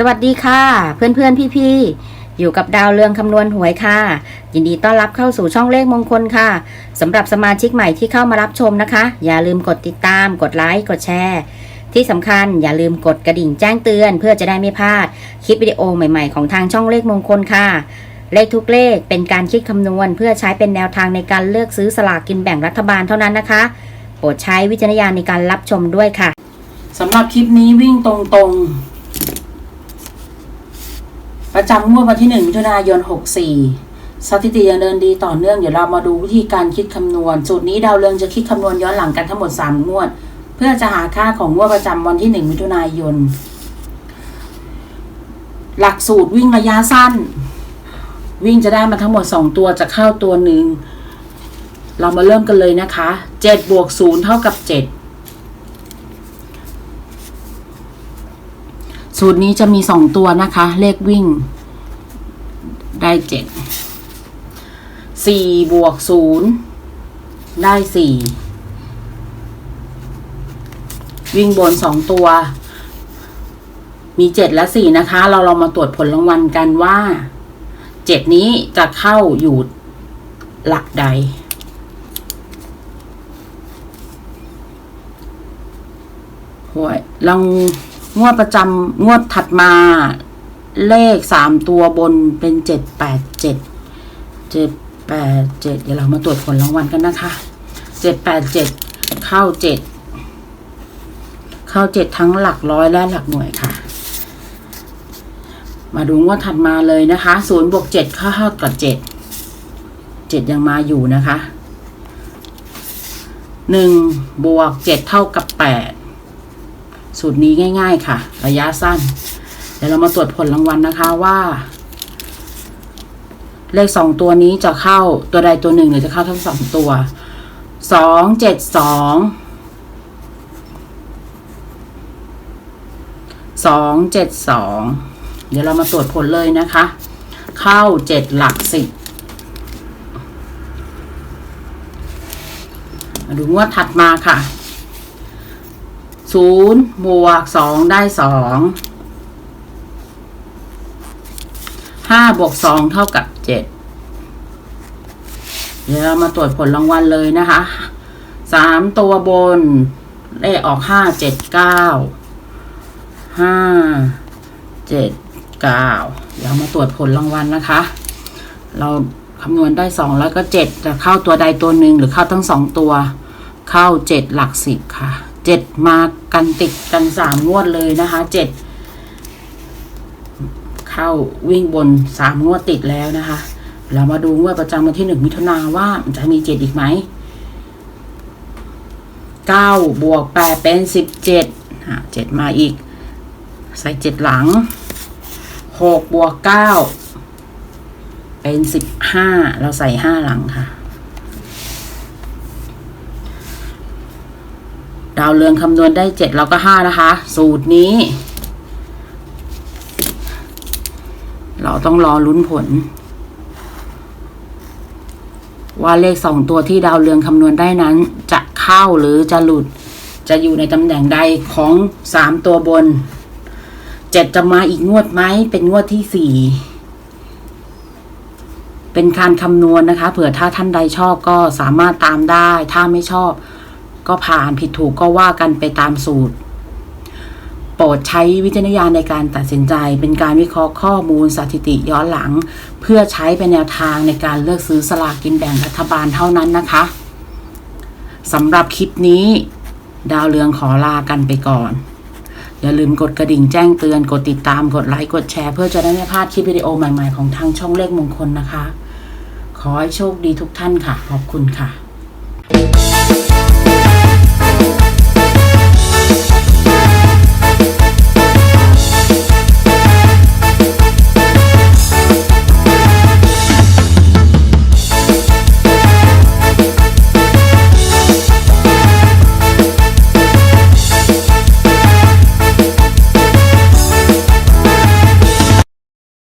สวัสดีค่ะ เพื่อนๆพี่ๆอยู่กับดาวเรืองคำนวณหวยค่ะ ยินดีต้อนรับเข้าสู่ช่องเลขมงคลค่ะสำหรับสมาชิกใหม่ที่เข้ามารับชมนะคะ อย่าลืมกดติดตาม กดไลค์กดแชร์ที่สำคัญอย่าลืมกดกระดิ่งแจ้งเตือน เพื่อจะได้ไม่พลาดคลิปวิดีโอใหม่ๆของทางช่องเลขมงคลค่ะ เลขทุกเลขเป็นการคิดคำนวณ เพื่อใช้เป็นแนวทางในการเลือกซื้อสลากกินแบ่งรัฐบาลเท่านั้นนะคะ โปรดใช้วิจารณญาณในการรับชมด้วยค่ะสำหรับคลิปนี้วิ่งตรงๆ ประจำงวดวันที่1มิถุนายน 64 สถิติยังเดินดีต่อเนื่องเดี๋ยวเรามาดูวิธีการคิดคำนวณสูตรนี้ดาวเรืองจะคิดคำนวณย้อนหลังกันทั้งหมด 3 งวด เพื่อจะหาค่าของงวดประจำวันที่ 1 มิถุนายน หลักสูตรวิ่งระยะสั้น วิ่งจะได้มาทั้งหมด 2 ตัวจะเข้าตัวหนึ่งเรามาเริ่มกันเลยนะคะ 7 บวก 0 เท่ากับ 7 สูตรนี้จะมีสองตัวนะคะ เลขวิ่ง ได้เจ็ดสี่บวกศูนย์ได้สี่วิ่งบนสองตัว มีเจ็ดและสี่นะคะ เราลองมาตรวจผลรางวัลกันว่าเจ็ดนี้จะเข้าอยู่หลักใดหวยลอง งวดประจำงวดถัดมา เลขสามตัวบนเป็นเจ็ดแปดเจ็ดเจ็ดแปดเจ็ดเดี๋ยวเรามาตรวจผลรางวัลกันนะคะเจ็ดแปดเจ็ดเข้าเจ็ดเข้าเจ็ดทั้งหลักร้อยและหลักหน่วยค่ะ มาดูงวดถัดมาเลยนะคะศูนย์บวกเจ็ดเข้าเท่ากับเจ็ดเจ็ดยังมาอยู่นะคะหนึ่งบวกเจ็ดเท่ากับแปด สูตรนี้ง่าย ๆ ค่ะ ระยะสั้น เดี๋ยวเรามาตรวจผลรางวัลนะคะว่า เลขสองตัวนี้จะเข้าตัวใดตัวหนึ่งหรือจะเข้าทั้งสองตัวสองเจ็ดสองสองเจ็ดสองเดี๋ยวเรามาตรวจผลเลยนะคะ เข้าเจ็ดหลักสิบมาดูงวดถัดมาค่ะ ศูนย์บวกสองได้สองห้าบวกสองเท่ากับเจ็ดเดี๋ยวเรามาตรวจผลรางวัลเลยนะคะสามตัวบนเลขออกห้าเจ็ดเก้าห้าเจ็ดเก้าเดี๋ยวมาตรวจผลรางวัลนะคะ เราคำนวณได้สองแล้วก็เจ็ดจะเข้าตัวใดตัวหนึ่งหรือเข้าทั้งสองตัว เข้าเจ็ดหลักสิบค่ะ เจ็ดมากันติดกันสามงวดเลยนะคะเจ็ดเข้าวิ่งบนสามงวดติดแล้วนะคะ เรามาดูงวดประจำวันที่หนึ่งมิถุนาว่ามันจะมีเจ็ดอีกไหมเก้าบวกแปดเป็นสิบเจ็ดเจ็ดมาอีก ใส่เจ็ดหลังหกบวกเก้าเป็นสิบห้าเราใส่ห้าหลังค่ะ ดาวเรืองคำนวณได้เจ็ดแล้วก็ห้านะคะ สูตรนี้ เราต้องรอลุ้นผล ว่าเลขสองตัวที่ดาวเรืองคำนวณได้นั้น จะเข้าหรือจะหลุดจะอยู่ในตำแหน่งใดของสามตัวบนเจ็ดจะมาอีกงวดไหมเป็นงวดที่สี่เป็นการคำนวณนะคะ เผื่อถ้าท่านใดชอบก็สามารถตามได้ ถ้าไม่ชอบ ก็ผ่านผิดถูกก็ว่ากันไปตามสูตร โปรดใช้วิจารณญาณในการตัดสินใจ เป็นการวิเคราะห์ข้อมูลสถิติย้อนหลัง เพื่อใช้เป็นแนวทางในการเลือกซื้อสลากกินแบ่งรัฐบาลเท่านั้นนะคะสำหรับคลิปนี้ ดาวเรืองขอลากันไปก่อน อย่าลืมกดกระดิ่งแจ้งเตือนกดติดตามกดไลค์กดแชร์เพื่อจะได้ไม่พลาดคลิปวิดีโอใหม่ๆของทางช่องเลขมงคลนะคะ ขอให้โชคดีทุกท่านค่ะ ขอบคุณค่ะ